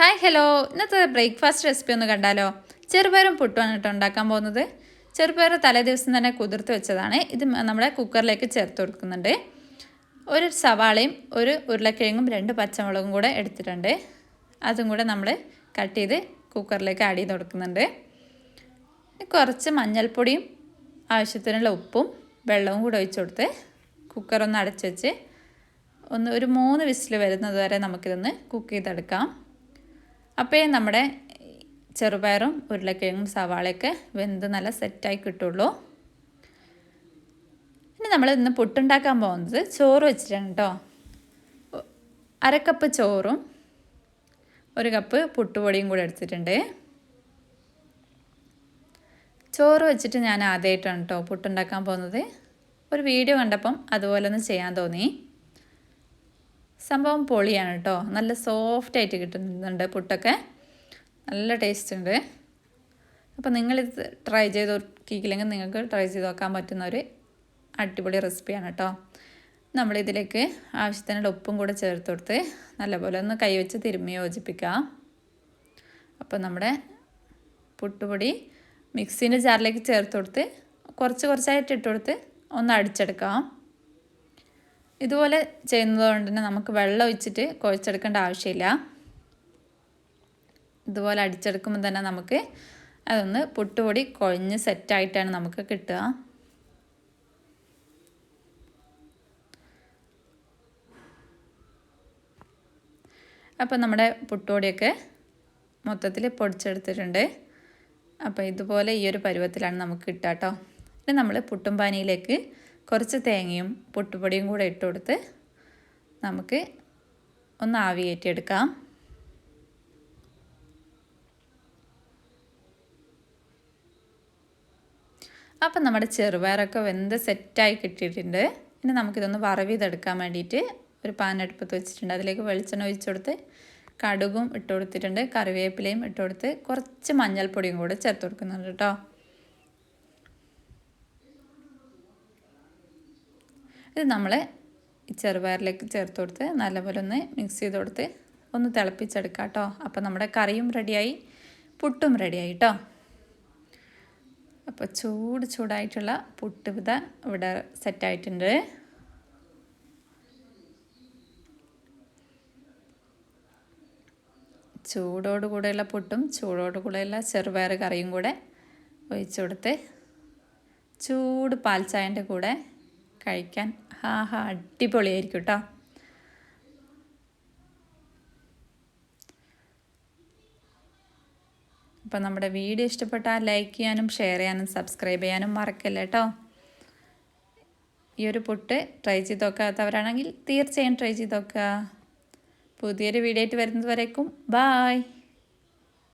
Hi hello. ഇന്നത്തെ breakfast recipe ഒന്ന് കണ്ടാലോ? ചെറുപയറും പുട്ടുമാണ് കേട്ടോ ഉണ്ടാക്കാൻ പോകുന്നത്. ചെറുപയർ തലേ ദിവസം തന്നെ കുതിർത്ത് വെച്ചതാണ്. ഇത് നമ്മുടെ കുക്കറിലേക്ക് ചേർത്ത് കൊടുക്കുന്നുണ്ട്. ഒരു സവാളയും ഒരു ഉരുളക്കിഴങ്ങും രണ്ട് പച്ചമുളകും കൂടെ എടുത്തിട്ടുണ്ട്. അതും കൂടെ നമ്മൾ കട്ട് ചെയ്ത് കുക്കറിലേക്ക് ആഡ് ചെയ്ത് കൊടുക്കുന്നുണ്ട്. കുറച്ച് മഞ്ഞൾപ്പൊടിയും ആവശ്യത്തിനുള്ള ഉപ്പും വെള്ളവും കൂടെ ഒഴിച്ചു കൊടുത്ത് കുക്കറൊന്ന് അടച്ചു വെച്ച് ഒന്ന് ഒരു മൂന്ന് വിസിൽ വരുന്നത് വരെ നമുക്കിതൊന്ന് കുക്ക് ചെയ്തെടുക്കാം. അപ്പോഴേ നമ്മുടെ ചെറുപയറും ഉരുളക്കിഴങ്ങും സവാളയൊക്കെ വെന്ത് നല്ല സെറ്റായി കിട്ടുള്ളൂ. ഇനി നമ്മൾ ഇന്ന് പുട്ടുണ്ടാക്കാൻ പോകുന്നത് ചോറ് വെച്ചിട്ടാണ് കേട്ടോ അരക്കപ്പ് ചോറും ഒരു കപ്പ് പുട്ടുപൊടിയും കൂടെ എടുത്തിട്ടുണ്ട്. ചോറ് വെച്ചിട്ട് ഞാൻ ആദ്യമായിട്ടാണ് കേട്ടോ പുട്ടുണ്ടാക്കാൻ പോകുന്നത്. ഒരു വീഡിയോ കണ്ടപ്പം അതുപോലെ ഒന്ന് ചെയ്യാൻ തോന്നി. സംഭവം പൊളിയാണ് കേട്ടോ. നല്ല സോഫ്റ്റ് ആയിട്ട് കിട്ടുന്നുണ്ട് പുട്ടൊക്കെ. നല്ല ടേസ്റ്റ് ഉണ്ട്. അപ്പോൾ നിങ്ങളിത് ട്രൈ ചെയ്ത് നോക്കിയില്ലെങ്കിൽ നിങ്ങൾക്ക് ട്രൈ ചെയ്ത് നോക്കാൻ പറ്റുന്ന ഒരു അടിപൊളി റെസിപ്പിയാണ് കേട്ടോ. നമ്മളിതിലേക്ക് ആവശ്യത്തിനുള്ള ഉപ്പും കൂടെ ചേർത്ത് കൊടുത്ത് നല്ലപോലെ ഒന്ന് കൈവച്ച് തിരുമ്മി യോജിപ്പിക്കാം അപ്പോൾ നമ്മുടെ പുട്ടുപൊടി മിക്സീന്റെ ജാറിലേക്ക് ചേർത്ത് കൊടുത്ത് കുറച്ച് കുറച്ചായിട്ട് ഇട്ട് കൊടുത്ത് ഒന്ന് അടിച്ചെടുക്കാം. ഇതുപോലെ ചെയ്യുന്നത് കൊണ്ട് തന്നെ നമുക്ക് വെള്ളം ഒഴിച്ചിട്ട് കുഴച്ചെടുക്കേണ്ട ആവശ്യമില്ല. ഇതുപോലെ അടിച്ചെടുക്കുമ്പോൾ തന്നെ നമുക്ക് അതൊന്ന് പുട്ടുപൊടി കുഴഞ്ഞ് സെറ്റായിട്ടാണ് നമുക്ക് കിട്ടുക. അപ്പോൾ നമ്മുടെ പുട്ടുപൊടിയൊക്കെ മൊത്തത്തിൽ പൊടിച്ചെടുത്തിട്ടുണ്ട്. അപ്പോൾ ഇതുപോലെ ഈ ഒരു പരുവത്തിലാണ് നമുക്ക് കിട്ടുക കേട്ടോ. ഇനി നമ്മൾ പുട്ടും പാനിയിലേക്ക് കുറച്ച് തേങ്ങയും പൊട്ടുപൊടിയും കൂടെ ഇട്ട് കൊടുത്ത് നമുക്ക് ഒന്ന് ആവി കയറ്റിയെടുക്കാം. അപ്പം നമ്മുടെ ചെറുപയറൊക്കെ വെന്ത് സെറ്റായി കിട്ടിയിട്ടുണ്ട്. ഇനി നമുക്കിതൊന്ന് വറവിതെടുക്കാൻ വേണ്ടിയിട്ട് ഒരു പാൻ അടുപ്പത്ത് വെച്ചിട്ടുണ്ട്. അതിലേക്ക് വെളിച്ചെണ്ണ ഒഴിച്ചു കൊടുത്ത് കടുകും ഇട്ട് കൊടുത്തിട്ടുണ്ട്. കറിവേപ്പിലയും ഇട്ട് കൊടുത്ത് കുറച്ച് മഞ്ഞൾപ്പൊടിയും കൂടെ ചേർത്ത് കൊടുക്കുന്നുണ്ട് കേട്ടോ. ഇത് നമ്മൾ ചെറുപയറിലേക്ക് ചേർത്ത് കൊടുത്ത് നല്ലപോലെ ഒന്ന് മിക്സ് ചെയ്ത് കൊടുത്ത് ഒന്ന് തിളപ്പിച്ചെടുക്കാം കേട്ടോ. അപ്പോൾ നമ്മുടെ കറിയും റെഡിയായി പുട്ടും റെഡിയായി കേട്ടോ അപ്പോൾ ചൂട് ചൂടായിട്ടുള്ള പുട്ട് വിത ഇവിടെ സെറ്റായിട്ടുണ്ട് ചൂടോടുകൂടെയുള്ള പുട്ടും ചൂടോടുകൂടെയുള്ള ചെറുപയർ കറിയും കൂടെ ഒഴിച്ചു കൊടുത്ത് ചൂട് പാൽച്ചായന്റെ കൂടെ കഴിക്കാൻ. ഹാ ഹാ അടിപൊളിയായിരിക്കും കേട്ടോ അപ്പോൾ നമ്മുടെ വീഡിയോ ഇഷ്ടപ്പെട്ടാൽ ലൈക്ക് ചെയ്യാനും ഷെയർ ചെയ്യാനും സബ്സ്ക്രൈബ് ചെയ്യാനും മറക്കല്ലേ കേട്ടോ ഈ ഒരു പുട്ട് ട്രൈ ചെയ്ത് നോക്കാത്തവരാണെങ്കിൽ തീർച്ചയായും ട്രൈ ചെയ്ത് നോക്കുക. പുതിയൊരു വീഡിയോ ആയിട്ട് വരുന്നത് വരേക്കും. ബായ്.